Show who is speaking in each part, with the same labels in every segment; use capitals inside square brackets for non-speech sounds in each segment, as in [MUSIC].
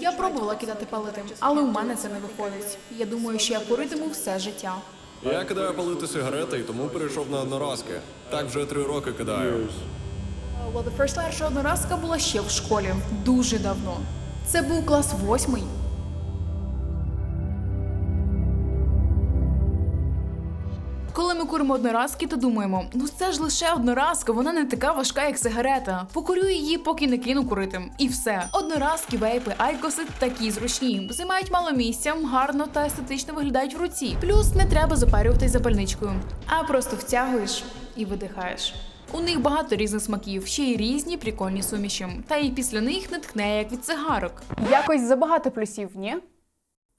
Speaker 1: Я пробувала кидати палити, але у мене це не виходить. Я думаю, що я куритиму все життя.
Speaker 2: Я кидаю палити сигарети і тому перейшов на одноразки. Так вже три роки кидаю.
Speaker 1: Перша одноразка була ще в школі дуже давно. Це був клас восьмий. Куримо одноразки, то думаємо, ну це ж лише одноразка, вона не така важка, як сигарета. Покурю її, поки не кину курити. І все. Одноразки, вейпи, айкоси такі зручні, займають мало місця, гарно та естетично виглядають в руці. Плюс не треба запарюватись запальничкою, а просто втягуєш і видихаєш. У них багато різних смаків, ще й різні прикольні суміші. Та і після них не тхне, як від цигарок.
Speaker 3: Якось забагато плюсів, ні?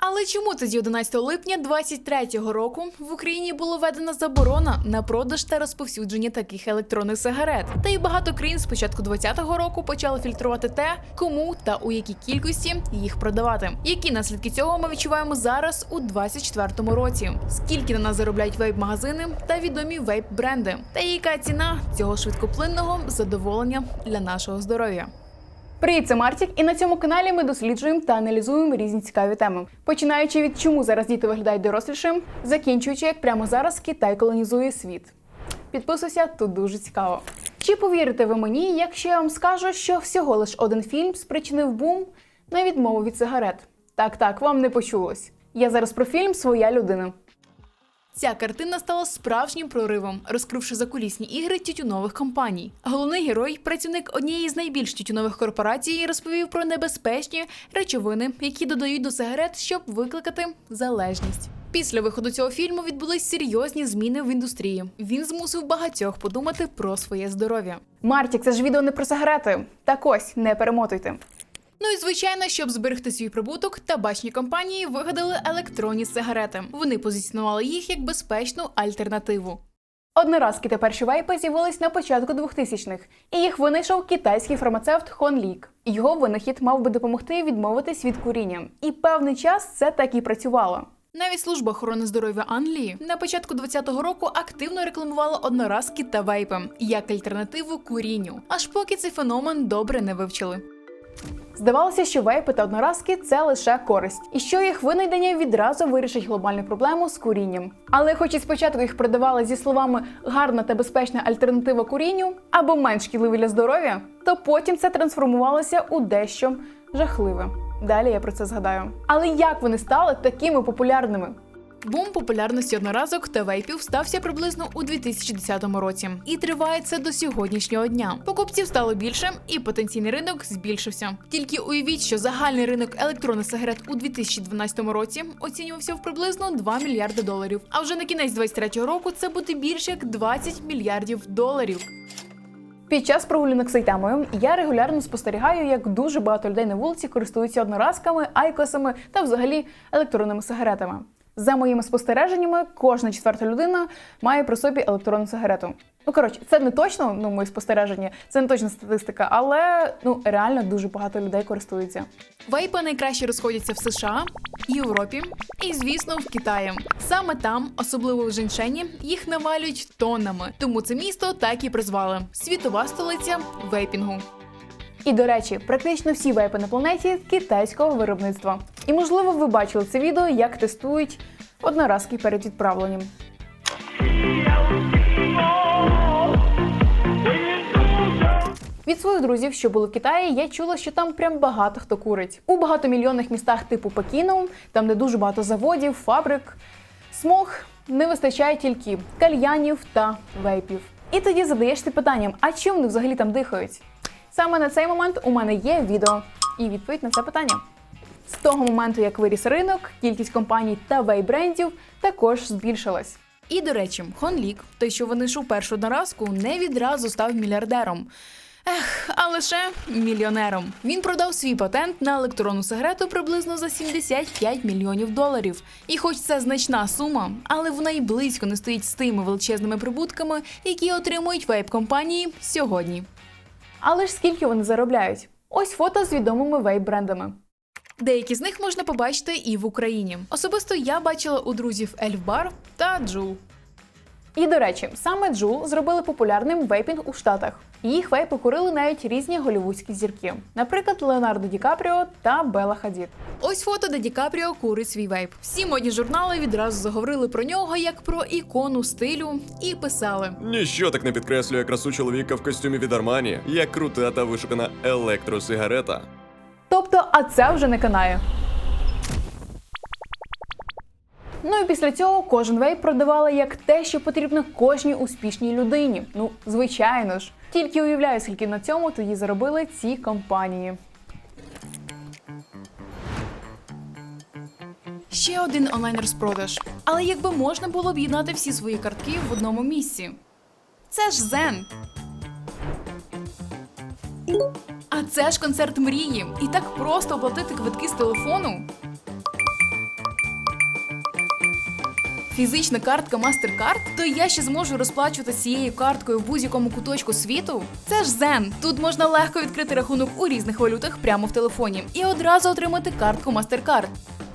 Speaker 1: Але чому тоді 11 липня 23-го року в Україні було введена заборона на продаж та розповсюдження таких електронних сигарет? Та й багато країн з початку 20-го року почали фільтрувати те, кому та у якій кількості їх продавати. Які наслідки цього ми відчуваємо зараз у 24-му році? Скільки на нас заробляють вейп-магазини та відомі вейп-бренди? Та яка ціна цього швидкоплинного задоволення для нашого здоров'я?
Speaker 3: Привіт, це Мартік, і на цьому каналі ми досліджуємо та аналізуємо різні цікаві теми. Починаючи від чому зараз діти виглядають дорослішим, закінчуючи, як прямо зараз Китай колонізує світ. Підписуйся, тут дуже цікаво. Чи повірите ви мені, якщо я вам скажу, що всього лиш один фільм спричинив бум на відмову від сигарет? Так, так, вам не почулось. Я зараз про фільм Своя людина.
Speaker 1: Ця картина стала справжнім проривом, розкривши закулісні ігри тютюнових компаній. Головний герой, працівник однієї з найбільш тютюнових корпорацій, розповів про небезпечні речовини, які додають до сигарет, щоб викликати залежність. Після виходу цього фільму відбулись серйозні зміни в індустрії. Він змусив багатьох подумати про своє здоров'я.
Speaker 3: Мартік, це ж відео не про сигарети. Так ось, не перемотуйте.
Speaker 1: Ну і звичайно, щоб зберегти свій прибуток, табачні компанії вигадали електронні сигарети. Вони позиціонували їх як безпечну альтернативу.
Speaker 3: Одноразки та перші вейпи з'явились на початку 2000-х, і їх винайшов китайський фармацевт Хон Лік. Його винахід мав би допомогти відмовитись від куріння. І певний час це так і працювало.
Speaker 1: Навіть служба охорони здоров'я Англії на початку 20-го року активно рекламувала одноразки та вейпи як альтернативу курінню, аж поки цей феномен добре не вивчили.
Speaker 3: Здавалося, що вейпи та одноразки це лише користь, і що їх винайдення відразу вирішить глобальну проблему з курінням. Але хоч і спочатку їх продавали зі словами гарна та безпечна альтернатива курінню або менш шкідливі для здоров'я, то потім це трансформувалося у дещо жахливе. Далі я про це згадаю. Але як вони стали такими популярними?
Speaker 1: Бум популярності одноразок та вейпів стався приблизно у 2010 році, і триває це до сьогоднішнього дня. Покупців стало більше, і потенційний ринок збільшився. Тільки уявіть, що загальний ринок електронних сигарет у 2012 році оцінювався в приблизно 2 мільярди доларів. А вже на кінець 2023 року це буде більше як 20 мільярдів доларів.
Speaker 3: Під час прогулянок сайтамою я регулярно спостерігаю, як дуже багато людей на вулиці користуються одноразками, айкосами та взагалі електронними сигаретами. За моїми спостереженнями, кожна четверта людина має при собі електронну сигарету. Ну коротше, це не точно, ну мої спостереження, це не точна статистика, але ну реально дуже багато людей користуються.
Speaker 1: Вейпи найкраще розходяться в США, Європі і, звісно, в Китаї. Саме там, особливо в Женшені, їх навалюють тоннами. Тому це місто так і призвали світова столиця вейпінгу.
Speaker 3: І до речі, практично всі вейпи на планеті китайського виробництва. І можливо, ви бачили це відео, як тестують одноразки перед відправленням. Від своїх друзів, що були в Китаї, я чула, що там прям багато хто курить. У багатомільйонних містах типу Пекіну, там де дуже багато заводів, фабрик, смог не вистачає тільки кальянів та вейпів. І тоді задаєшся питанням: а чим вони взагалі там дихають? Саме на цей момент у мене є відео і відповідь на це питання. З того моменту, як виріс ринок, кількість компаній та вейп-брендів також збільшилась.
Speaker 1: І до речі, Хон Лік, той, що винайшов першу одноразку, не відразу став мільярдером. Ех, а лише мільйонером. Він продав свій патент на електронну сигарету приблизно за 75 мільйонів доларів. І хоч це значна сума, але вона й близько не стоїть з тими величезними прибутками, які отримують вейп-компанії сьогодні.
Speaker 3: Але ж скільки вони заробляють? Ось фото з відомими вейп-брендами.
Speaker 1: Деякі з них можна побачити і в Україні. Особисто я бачила у друзів Ельфбар та Джул.
Speaker 3: І до речі, саме Джул зробили популярним вейпінг у Штатах. Їх вейпи курили навіть різні голівудські зірки, наприклад, Леонардо Ді Капріо та Белла Хадід.
Speaker 1: Ось фото, де Ді Капріо курить свій вейп. Всі модні журнали відразу заговорили про нього як про ікону стилю і писали:
Speaker 2: Ніщо так не підкреслює красу чоловіка в костюмі від Армані, як крута та вишукана електросигарета.
Speaker 3: Тобто, а це вже не канає. Ну і після цього кожен вейп продавали як те, що потрібно кожній успішній людині. Ну, звичайно ж. Тільки уявляю, скільки на цьому тоді заробили ці компанії.
Speaker 1: ще один онлайн розпродаж. Але якби можна було об'єднати всі свої картки в одному місці. Це ж Зен. А це ж концерт мрії. І так просто оплатити квитки з телефону. Фізична картка MasterCard? То я ще зможу розплачувати цією карткою в будь-якому куточку світу? Це ж Zen. Тут можна легко відкрити рахунок у різних валютах прямо в телефоні і одразу отримати картку MasterCard.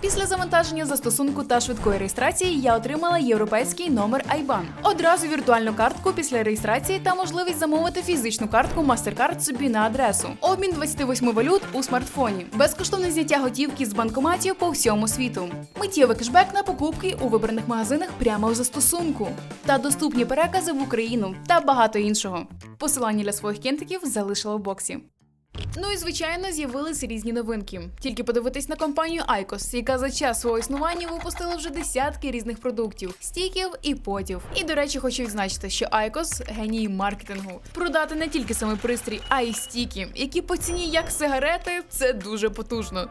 Speaker 1: Після завантаження застосунку та швидкої реєстрації я отримала європейський номер IBAN. Одразу віртуальну картку після реєстрації та можливість замовити фізичну картку MasterCard собі на адресу. Обмін 28 валют у смартфоні. Безкоштовне зняття готівки з банкоматів по всьому світу. Миттєвий кешбек на покупки у вибраних магазинах прямо в застосунку. Та доступні перекази в Україну та багато іншого. Посилання для своїх кентиків залишила в боксі. Ну і звичайно з'явились різні новинки. Тільки подивитись на компанію Айкос, яка за час свого існування випустила вже десятки різних продуктів, стіків і потів. І до речі, хочу відзначити, що Айкос – геній маркетингу. Продати не тільки саме пристрій, а й стіки, які по ціні як сигарети, це дуже потужно.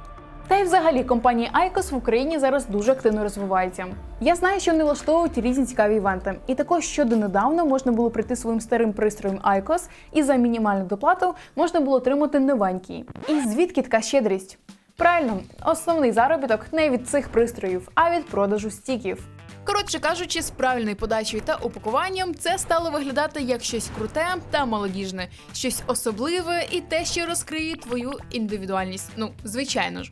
Speaker 3: Та й взагалі компанія ICOS в Україні зараз дуже активно розвивається. Я знаю, що вони влаштовують різні цікаві івенти, і також щодо недавно можна було прийти своїм старим пристроєм ICOS і за мінімальну доплату можна було отримати новенький. І звідки така щедрість? Правильно, основний заробіток не від цих пристроїв, а від продажу стіків.
Speaker 1: Коротше кажучи, з правильною подачею та упакуванням це стало виглядати як щось круте та молодіжне, щось особливе і те, що розкриє твою індивідуальність. Ну, звичайно ж.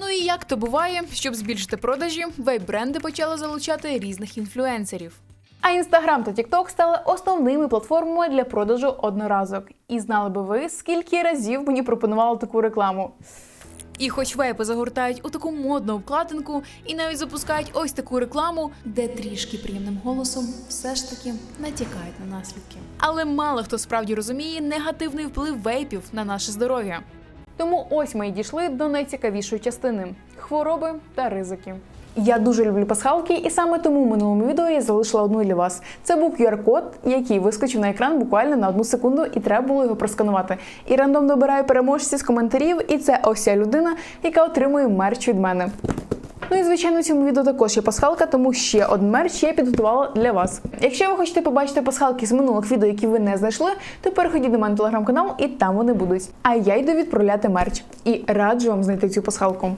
Speaker 1: Ну і як то буває, щоб збільшити продажі, вейп-бренди почали залучати різних інфлюенсерів.
Speaker 3: А Інстаграм та TikTok стали основними платформами для продажу одноразок. І знали би ви, скільки разів мені пропонували таку рекламу.
Speaker 1: І хоч вейпи загортають у таку модну обкладинку і навіть запускають ось таку рекламу, де трішки приємним голосом все ж таки натякають на наслідки. Але мало хто справді розуміє негативний вплив вейпів на наше здоров'я.
Speaker 3: Тому ось ми й дійшли до найцікавішої частини хвороби та ризики. Я дуже люблю пасхалки, і саме тому в минулому відео я залишила одну для вас. Це був QR-код, який вискочив на екран буквально на одну секунду, і треба було його просканувати. І рандомно добираю переможці з коментарів, і це ось ця людина, яка отримує мерч від мене. Ну і звичайно, в цьому відео також є пасхалка, тому ще один мерч я підготувала для вас. Якщо ви хочете побачити пасхалки з минулих відео, які ви не знайшли, то переходіть до мене телеграм-канал, і там вони будуть. А я йду відправляти мерч. І раджу вам знайти цю пасхалку.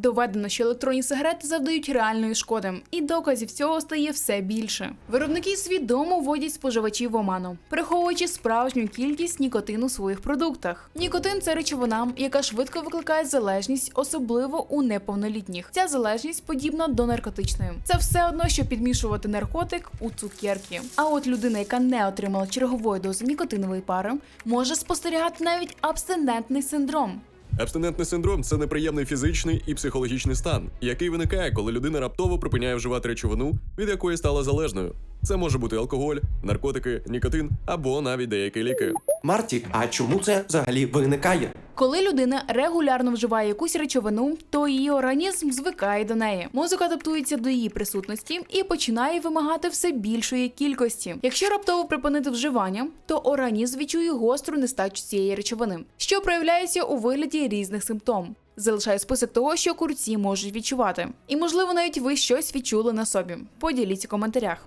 Speaker 1: Доведено, що електронні сигарети завдають реальної шкоди, і доказів цього стає все більше. Виробники свідомо вводять споживачів в оману, приховуючи справжню кількість нікотину в своїх продуктах. Нікотин це речовина, яка швидко викликає залежність, особливо у неповнолітніх. Ця залежність подібна до наркотичної. Це все одно, що підмішувати наркотик у цукерки. А от людина, яка не отримала чергової дози нікотинової пари, може спостерігати навіть абстинентний синдром.
Speaker 2: Абстинентний синдром це неприємний фізичний і психологічний стан, який виникає, коли людина раптово припиняє вживати речовину, від якої стала залежною. Це може бути алкоголь, наркотики, нікотин або навіть деякі ліки.
Speaker 4: Марті, а чому це взагалі виникає?
Speaker 1: Коли людина регулярно вживає якусь речовину, то її організм звикає до неї. Мозок адаптується до її присутності і починає вимагати все більшої кількості. Якщо раптово припинити вживання, то організм відчує гостру нестачу цієї речовини, що проявляється у вигляді різних симптом. Залишаю список того, що курці можуть відчувати. І можливо, навіть ви щось відчули на собі. Поділіться в коментарях.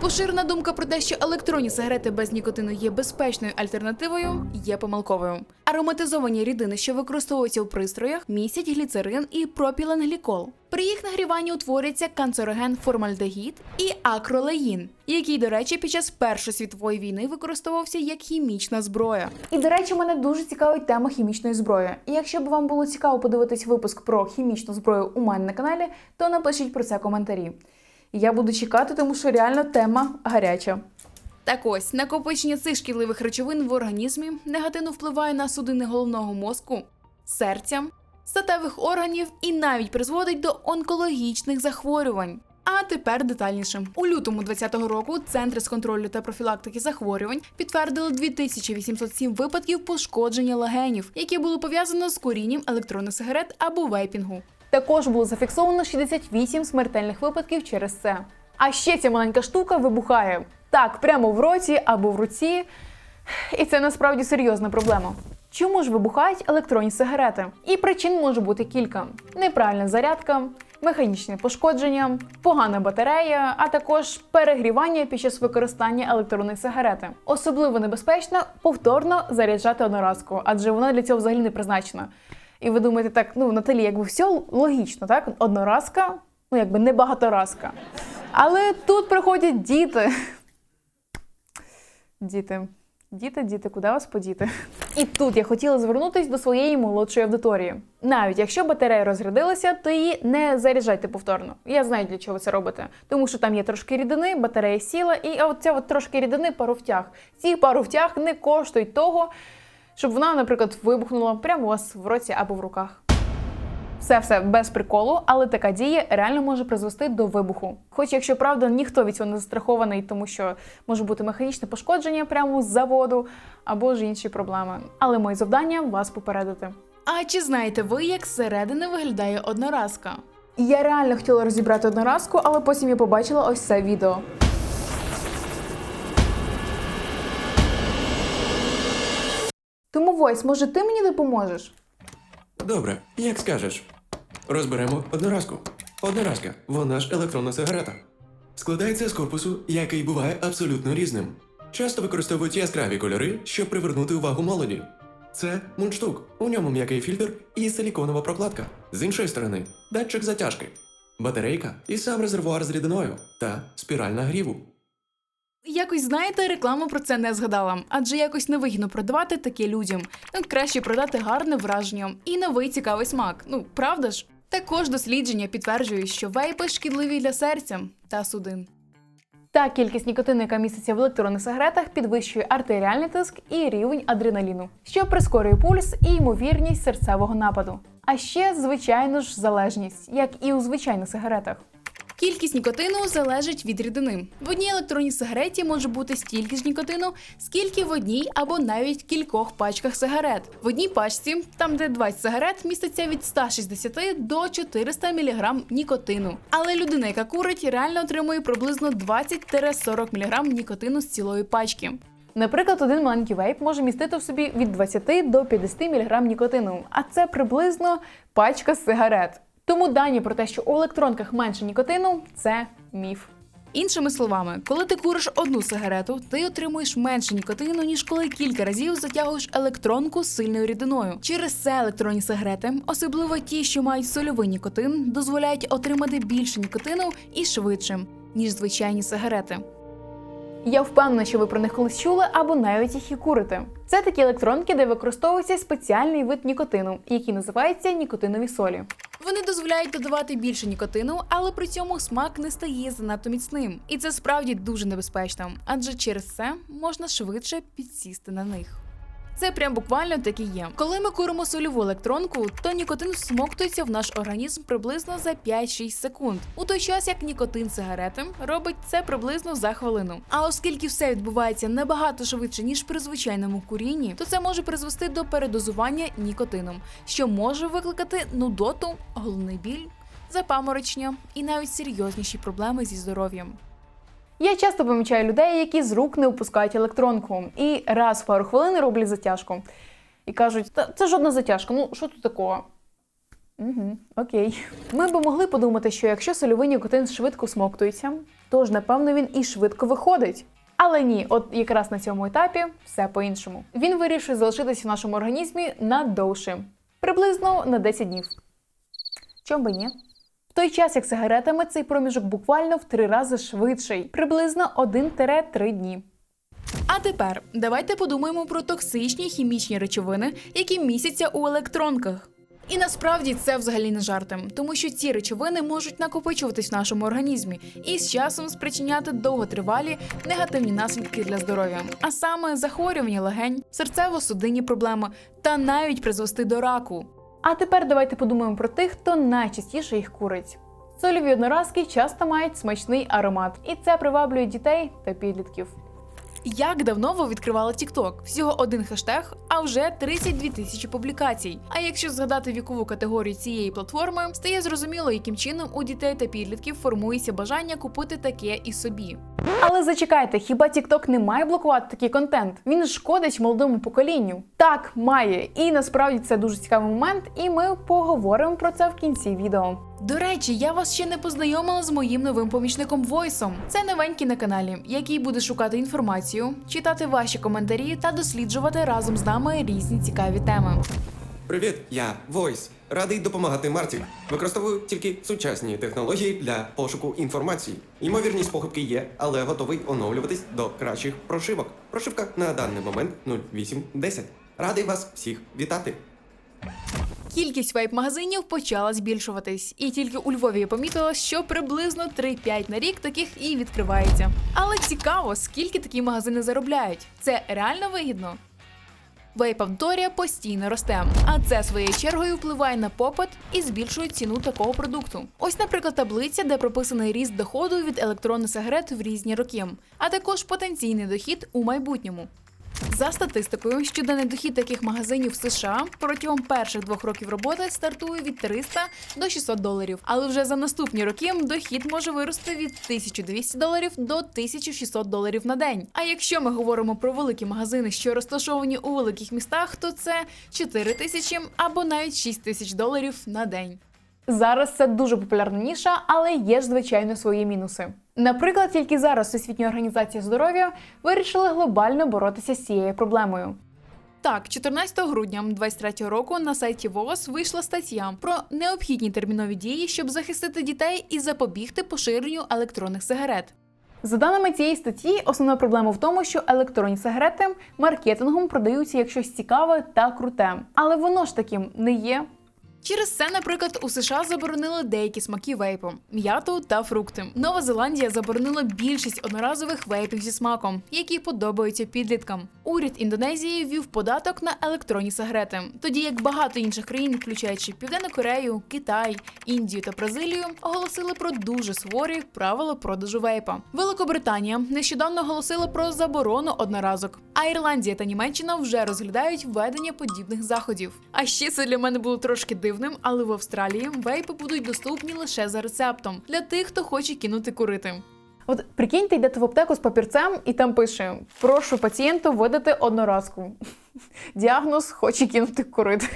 Speaker 1: Поширена думка про те, що електронні сигарети без нікотину є безпечною альтернативою, є помилковою. Ароматизовані рідини, що використовуються у пристроях, містять гліцерин і пропіленглікол. При їх нагріванні утворюється канцероген формальдегід і акролеїн, який, до речі, під час Першої світової війни використовувався як хімічна зброя.
Speaker 3: І до речі, мене дуже цікавить тема хімічної зброї. І якщо б вам було цікаво подивитись випуск про хімічну зброю у мене на каналі, то напишіть про це коментарі. Я буду чекати, тому що реально тема гаряча.
Speaker 1: Так ось накопичення цих шкідливих речовин в організмі негативно впливає на судини головного мозку, серця, статевих органів і навіть призводить до онкологічних захворювань. А тепер детальніше. У лютому 2020 року Центри з контролю та профілактики захворювань підтвердили 2807 випадків пошкодження легенів, які було пов'язано з курінням електронних сигарет або вейпінгу.
Speaker 3: Також було зафіксовано 68 смертельних випадків через це. А ще ця маленька штука вибухає так, прямо в роті або в руці. І це насправді серйозна проблема. Чому ж вибухають електронні сигарети? І причин може бути кілька: неправильна зарядка, механічне пошкодження, погана батарея, а також перегрівання під час використання електронної сигарети. Особливо небезпечно повторно заряджати одноразку, адже вона для цього взагалі не призначена. І ви думаєте, так, ну Наталі, якби все логічно, так? Одноразка, ну якби не багаторазка. Але тут приходять діти. Діти. Діти, діти, куди вас подіти? І тут я хотіла звернутися до своєї молодшої аудиторії. Навіть якщо батарея розрядилася, то її не заряджайте повторно. Я знаю, для чого ви це робите. Тому що там є трошки рідини, батарея сіла, і оця от трошки рідини паровтяг. Ці паровтяг не коштують того, щоб вона, наприклад, вибухнула прямо у вас в році або в руках. Все все без приколу, але така дія реально може призвести до вибуху. Хоч, якщо правда, ніхто від цього не застрахований, тому що може бути механічне пошкодження прямо з заводу або ж інші проблеми. Але моє завдання вас попередити.
Speaker 1: А чи знаєте ви, як зсередини виглядає одноразка?
Speaker 3: Я реально хотіла розібрати одноразку, але потім я побачила ось це відео. Тому Войс, може, ти мені допоможеш?
Speaker 4: Добре, як скажеш. Розберемо одноразку. Одноразка, вона ж електронна сигарета. Складається з корпусу, який буває абсолютно різним. Часто використовують яскраві кольори, щоб привернути увагу молоді. Це мундштук, у ньому м'який фільтр і силіконова прокладка. З іншої сторони, датчик затяжки, батарейка і сам резервуар з рідиною та спіраль нагріву.
Speaker 1: Якось знаєте, реклама про це не згадала, адже якось невигідно продавати таке людям. Ну, краще продати гарне враження і новий цікавий смак. Ну правда ж? Також дослідження підтверджують, що вейпи шкідливі для серця та судин.
Speaker 3: Та кількість нікотину, яка міститься в електронних сигаретах, підвищує артеріальний тиск і рівень адреналіну, що прискорює пульс і ймовірність серцевого нападу. А ще, звичайно ж, залежність, як і у звичайних сигаретах.
Speaker 1: Кількість нікотину залежить від рідини. В одній електронній сигареті може бути стільки ж нікотину, скільки в одній або навіть кількох пачках сигарет. В одній пачці, там де 20 сигарет, міститься від 160 до 400 мг нікотину. Але людина, яка курить, реально отримує приблизно 20-40 мг нікотину з цілої пачки.
Speaker 3: Наприклад, один маленький вейп може містити в собі від 20 до 50 мг нікотину, а це приблизно пачка сигарет. Тому дані про те, що у електронках менше нікотину, це міф.
Speaker 1: Іншими словами, коли ти куриш одну сигарету, ти отримуєш менше нікотину, ніж коли кілька разів затягуєш електронку з сильною рідиною. Через це електронні сигарети, особливо ті, що мають сольовий нікотин, дозволяють отримати більше нікотину і швидше, ніж звичайні сигарети.
Speaker 3: Я впевнена, що ви про них колись чули або навіть їх і курите. Це такі електронки, де використовується спеціальний вид нікотину, який називається нікотинові солі.
Speaker 1: Вони дозволяють додавати більше нікотину, але при цьому смак не стає занадто міцним. І це справді дуже небезпечно, адже через це можна швидше підсісти на них. Це прям буквально так і є. Коли ми куримо сольову електронку, то нікотин всмоктується в наш організм приблизно за 5-6 секунд. У той час як нікотин сигарети робить це приблизно за хвилину. А оскільки все відбувається набагато швидше ніж при звичайному курінні, то це може призвести до передозування нікотином, що може викликати нудоту, головний біль, запаморочення і навіть серйозніші проблеми зі здоров'ям.
Speaker 3: Я часто помічаю людей, які з рук не опускають електронку, і раз в пару хвилин роблять затяжку. І кажуть, та це жодна затяжка, ну що тут такого? Угу, окей. Ми би могли подумати, що якщо сольовий нікотин швидко смоктується, то ж, напевно, він і швидко виходить. Але ні, от якраз на цьому етапі все по-іншому. Він вирішує залишитися в нашому організмі надовше, приблизно на 10 днів. Чом би ні? В той час, як сигаретами, цей проміжок буквально в три рази швидший, приблизно 1-3 дні.
Speaker 1: А тепер давайте подумаємо про токсичні хімічні речовини, які містяться у електронках. І насправді це взагалі не жарти, тому що ці речовини можуть накопичуватись в нашому організмі і з часом спричиняти довготривалі негативні наслідки для здоров'я, а саме захворювання легень, серцево-судинні проблеми та навіть призвести до раку.
Speaker 3: А тепер давайте подумаємо про тих, хто найчастіше їх курить. Сольові одноразки часто мають смачний аромат, і це приваблює дітей та підлітків.
Speaker 1: Як давно ви відкривали TikTok? Всього один хештег, а вже 32 тисячі публікацій. А якщо згадати вікову категорію цієї платформи, стає зрозуміло, яким чином у дітей та підлітків формується бажання купити таке і собі.
Speaker 3: Але зачекайте, хіба TikTok не має блокувати такий контент? Він шкодить молодому поколінню. Так, має, і насправді це дуже цікавий момент, і ми поговоримо про це в кінці відео.
Speaker 1: До речі, я вас ще не познайомила з моїм новим помічником Войсом. Це новенький на каналі, який буде шукати інформацію, читати ваші коментарі та досліджувати разом з нами різні цікаві теми.
Speaker 4: Привіт, я Войс. Радий допомагати Марті. Використовую тільки сучасні технології для пошуку інформації. Ймовірність похибки є, але готовий оновлюватись до кращих прошивок. Прошивка на даний момент 0810. Радий вас всіх вітати.
Speaker 1: Кількість вейп-магазинів почала збільшуватись, і тільки у Львові помітила, що приблизно 3-5 на рік таких і відкривається. Але цікаво, скільки такі магазини заробляють. Це реально вигідно. Вейп-аудиторія постійно росте, а це своєю чергою впливає на попит і збільшує ціну такого продукту. Ось, наприклад, таблиця, де прописаний ріст доходу від електронних сигарет в різні роки, а також потенційний дохід у майбутньому. За статистикою, щоденний дохід таких магазинів в США протягом перших двох років роботи стартує від 300 до 600 доларів. Але вже за наступні роки дохід може вирости від 1200 доларів до 1600 доларів на день. А якщо ми говоримо про великі магазини, що розташовані у великих містах, то це 4 тисячі або навіть 6 тисяч доларів на день.
Speaker 3: Зараз це дуже популярна ніша, але є ж звичайно свої мінуси. Наприклад, тільки зараз Всесвітня організація здоров'я вирішила глобально боротися з цією проблемою.
Speaker 1: Так, 14 грудня 2023 року на сайті ВООЗ вийшла стаття про необхідні термінові дії, щоб захистити дітей і запобігти поширенню електронних сигарет.
Speaker 3: За даними цієї статті, основна проблема в тому, що електронні сигарети маркетингом продаються як щось цікаве та круте, але воно ж таким не є.
Speaker 1: Через це, наприклад, у США заборонили деякі смаки вейпу м'яту та фрукти. Нова Зеландія заборонила більшість одноразових вейпів зі смаком, які подобаються підліткам. Уряд Індонезії ввів податок на електронні сигарети, тоді як багато інших країн, включаючи Південну Корею, Китай, Індію та Бразилію, оголосили про дуже суворі правила продажу вейпа. Великобританія нещодавно оголосила про заборону одноразок. А Ірландія та Німеччина вже розглядають введення подібних заходів. А ще це для мене було трошки дивним, але в Австралії вейпи будуть доступні лише за рецептом для тих, хто хоче кинути курити.
Speaker 3: От прикиньте, йдете в аптеку з папірцем, і там пише: прошу пацієнту видати одноразку. [LAUGHS] Діагноз хоче кинути курити.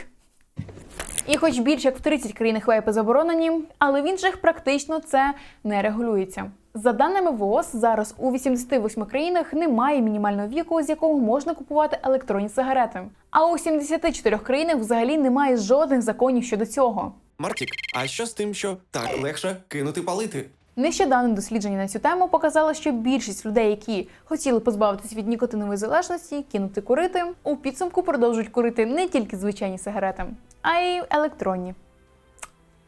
Speaker 3: І хоч більше як в 30 країнах вейпи заборонені, але в інших практично це не регулюється. За даними ВООЗ, зараз у 88 країнах немає мінімального віку, з якого можна купувати електронні сигарети. А у 74 країнах взагалі немає жодних законів щодо цього.
Speaker 4: Мартік, а що з тим, що так легше кинути палити?
Speaker 3: Нещодавне дослідження на цю тему показало, що більшість людей, які хотіли позбавитись від нікотинової залежності, кинути курити, у підсумку продовжують курити не тільки звичайні сигарети, а й електронні.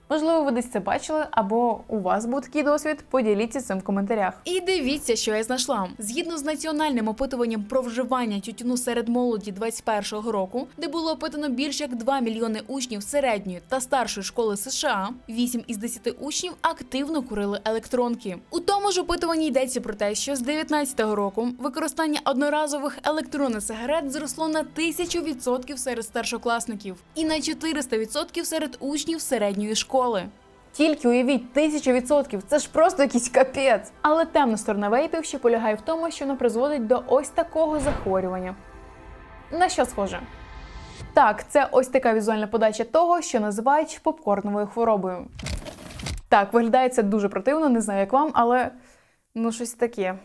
Speaker 3: Можливо, ви десь це бачили, або у вас був такий досвід. Поділіться цим в коментарях.
Speaker 1: І дивіться, що я знайшла. Згідно з національним опитуванням про вживання тютюну серед молоді 21-го року, де було опитано більш як 2 мільйони учнів середньої та старшої школи США, 8 із 10 учнів активно курили електронки. У тому ж опитуванні йдеться про те, що з 19-го року використання одноразових електронних сигарет зросло на 1000% серед старшокласників і на 400% серед учнів середньої школи.
Speaker 3: Тільки уявіть, тисяча відсотків, це ж просто якийсь капець. Але темна сторона вейпів ще полягає в тому, що вона призводить до ось такого захворювання. На що схоже? Так, це ось така візуальна подача того, що називають попкорновою хворобою. Так, виглядає це дуже противно, не знаю як вам, але ну щось таке.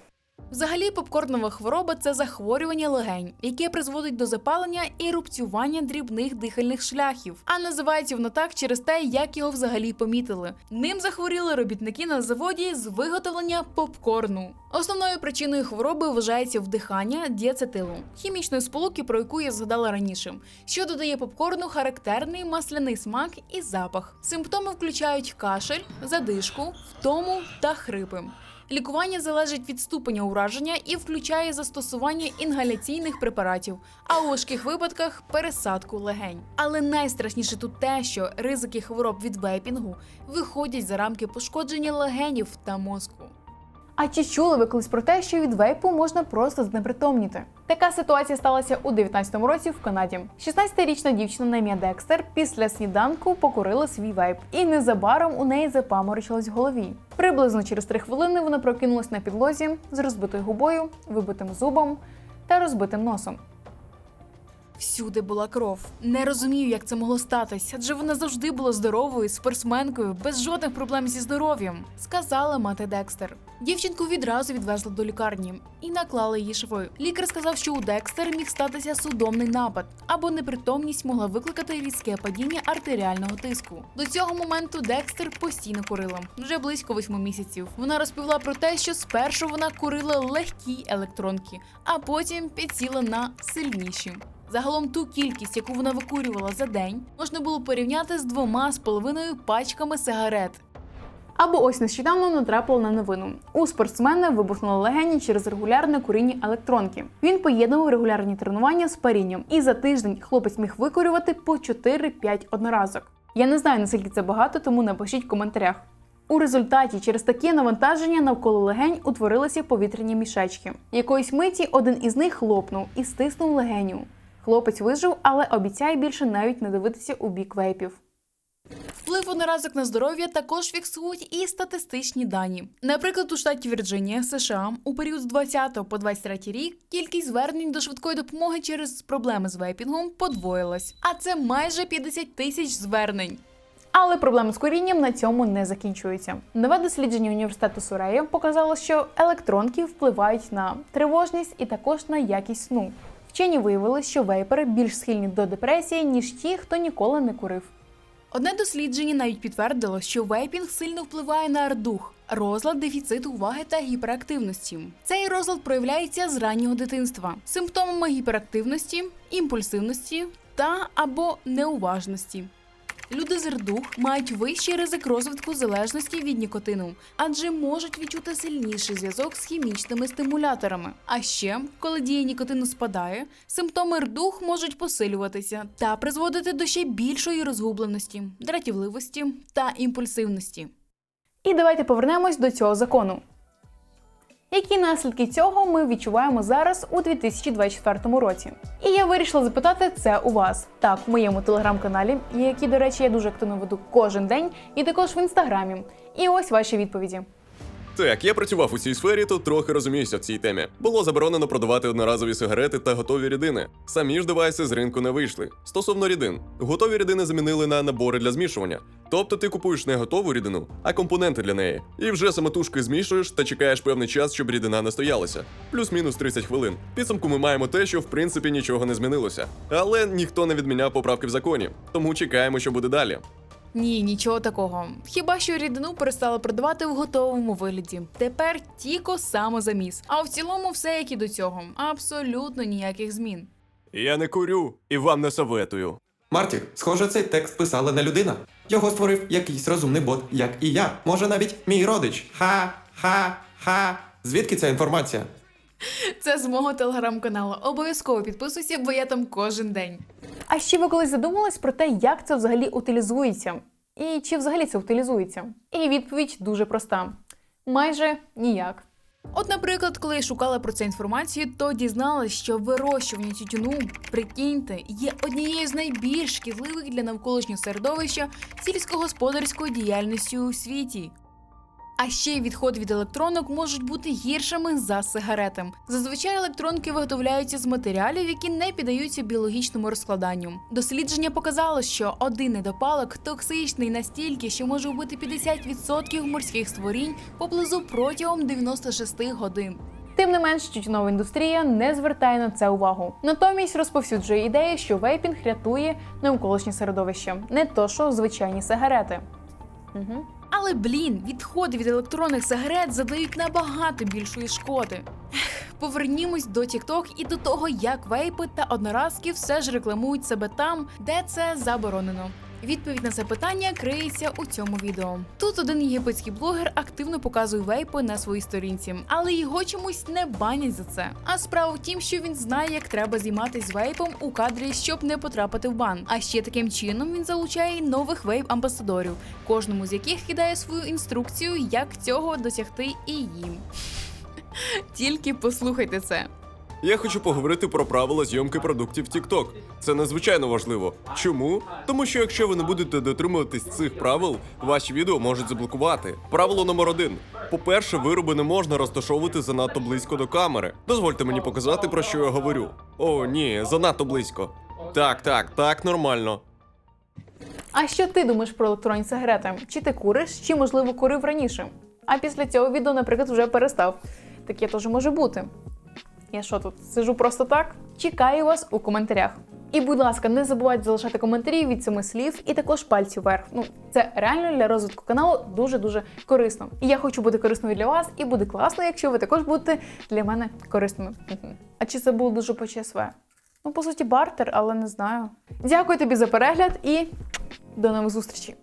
Speaker 1: Взагалі, попкорнова хвороба це захворювання легень, яке призводить до запалення і рубцювання дрібних дихальних шляхів. А називається воно так через те, як його взагалі помітили. Ним захворіли робітники на заводі з виготовлення попкорну. Основною причиною хвороби вважається вдихання діацетилу, хімічної сполуки, про яку я згадала раніше, що додає попкорну характерний масляний смак і запах. Симптоми включають кашель, задишку, втому та хрипи. Лікування залежить від ступеня ураження і включає застосування інгаляційних препаратів, а у важких випадках пересадку легень. Але найстрашніше тут те, що ризики хвороб від вейпінгу виходять за рамки пошкодження легенів та мозку.
Speaker 3: А чи чули ви колись про те, що від вейпу можна просто знепритомніти? Така ситуація сталася у 19-му році в Канаді. 16-річна дівчина на ім'я Декстер після сніданку покурила свій вейп, і незабаром у неї запаморочилось в голові. Приблизно через 3 хвилини вона прокинулась на підлозі з розбитою губою, вибитим зубом та розбитим носом.
Speaker 1: Всюди була кров. Не розумію, як це могло статись, адже вона завжди була здоровою, спортсменкою, без жодних проблем зі здоров'ям, сказала мати Декстер. Дівчинку відразу відвезли до лікарні і наклали її шви. Лікар сказав, що у Декстер міг статися судомний напад, або непритомність могла викликати різке падіння артеріального тиску. До цього моменту Декстер постійно курила вже близько восьми місяців. Вона розповіла про те, що спершу вона курила легкі електронки, а потім підсіла на сильніші. Загалом ту кількість, яку вона викурювала за день, можна було порівняти з двома з половиною пачками сигарет.
Speaker 3: Або ось нещодавно натрапило на новину. У спортсмена вибухнули легені через регулярне куріння електронки. Він поєднував регулярні тренування з парінням, і за тиждень хлопець міг викурювати по 4-5 одноразок. Я не знаю наскільки це багато, тому напишіть в коментарях. У результаті через таке навантаження навколо легень утворилися повітряні мішечки. Якоїсь миті один із них лопнув і стиснув легеню. Хлопець вижив, але обіцяє більше навіть не дивитися у бік вейпів.
Speaker 1: Вплив одноразок на здоров'я також фіксують і статистичні дані. Наприклад, у штаті Вірджинія, США, у період з 20 по 23 рік кількість звернень до швидкої допомоги через проблеми з вейпінгом подвоїлась, а це майже 50 тисяч звернень.
Speaker 3: Але проблеми з курінням на цьому не закінчуються. Нове дослідження університету Сурея показало, що електронки впливають на тривожність і також на якість сну. Вчені виявили, що вейпери більш схильні до депресії, ніж ті, хто ніколи не курив.
Speaker 1: Одне дослідження навіть підтвердило, що вейпінг сильно впливає на ардух, розлад дефіциту уваги та гіперактивності. Цей розлад проявляється з раннього дитинства, симптомами гіперактивності, імпульсивності та або неуважності. Люди з РДУХ мають вищий ризик розвитку залежності від нікотину, адже можуть відчути сильніший зв'язок з хімічними стимуляторами. А ще, коли дія нікотину спадає, симптоми РДУХ можуть посилюватися та призводити до ще більшої розгубленості, дратівливості та імпульсивності.
Speaker 3: І давайте повернемось до цього закону. Які наслідки цього ми відчуваємо зараз у 2024 році? І я вирішила запитати це у вас. Так, в моєму телеграм-каналі, який, до речі, я дуже активно веду кожен день, і також в інстаграмі. І ось ваші відповіді.
Speaker 2: Так, я працював у цій сфері, то трохи розуміюся в цій темі. Було заборонено продавати одноразові сигарети та готові рідини. Самі ж девайси з ринку не вийшли. Стосовно рідин, готові рідини замінили на набори для змішування. Тобто ти купуєш не готову рідину, а компоненти для неї. І вже самотужки змішуєш та чекаєш певний час, щоб рідина настоялася. Плюс-мінус 30 хвилин. Підсумку ми маємо те, що в принципі нічого не змінилося. Але ніхто не відміняв поправки в законі. Тому чекаємо, що буде далі.
Speaker 1: Ні, нічого такого. Хіба що рідину перестали продавати в готовому вигляді. Тепер тільки самозаміс. А в цілому все як і до цього. Абсолютно ніяких змін.
Speaker 2: Я не курю і вам не советую.
Speaker 4: Марті, схоже, цей текст писала не людина. Його створив якийсь розумний бот, як і я. Може навіть мій родич. Ха, ха, ха. Звідки ця інформація?
Speaker 1: Це з мого телеграм-каналу. Обов'язково підписуйся, бо я там кожен день.
Speaker 3: А ще ви колись задумались про те, як це взагалі утилізується? І чи взагалі це утилізується? І відповідь дуже проста: майже ніяк.
Speaker 1: От, наприклад, коли я шукала про це інформацію, то дізналась, що вирощування тютюну, прикиньте, є однією з найбільш шкідливих для навколишнього середовища сільськогосподарської діяльності у світі. А ще й відходи від електронок можуть бути гіршими за сигаретами. Зазвичай електронки виготовляються з матеріалів, які не піддаються біологічному розкладанню. Дослідження показало, що один недопалок токсичний настільки, що може вбити 50% морських створінь поблизу протягом 96 годин.
Speaker 3: Тим не менш, тютюнова індустрія не звертає на це увагу. Натомість розповсюджує ідею, що вейпінг рятує навколишнє середовище, не то що звичайні сигарети. Угу.
Speaker 1: Але блін, відходи від електронних сигарет задають набагато більшої шкоди. Повернімось до TikTok і до того, як вейпи та одноразки все ж рекламують себе там, де це заборонено. Відповідь на це питання криється у цьому відео. Тут один єгипетський блогер активно показує вейпи на своїй сторінці, але його чомусь не банять за це. А справа в тім, що він знає, як треба займатися вейпом у кадрі, щоб не потрапити в бан. А ще таким чином він залучає нових вейп-амбасадорів, кожному з яких кидає свою інструкцію, як цього досягти і їм. [LAUGHS] Тільки послухайте це.
Speaker 2: Я хочу поговорити про правила зйомки продуктів TikTok. Це надзвичайно важливо. Чому? Тому що якщо ви не будете дотримуватись цих правил, ваші відео можуть заблокувати. Правило номер один: по-перше, вироби не можна розташовувати занадто близько до камери. Дозвольте мені показати, про що я говорю. О, ні, занадто близько. Так, так, так, нормально.
Speaker 3: А що ти думаєш про електронні сигарети? Чи ти куриш, чи можливо курив раніше? А після цього відео, наприклад, вже перестав. Таке теж може бути. Я що тут сижу просто так? Чекаю вас у коментарях. І, будь ласка, не забувайте залишати коментарі від семи слів і також пальці вверх. Ну, це реально для розвитку каналу дуже дуже корисно. І я хочу бути корисною для вас, і буде класно, якщо ви також будете для мене корисними. А чи це було дуже по ЧСВ? Ну, по суті, бартер, але не знаю. Дякую тобі за перегляд і до нових зустрічей.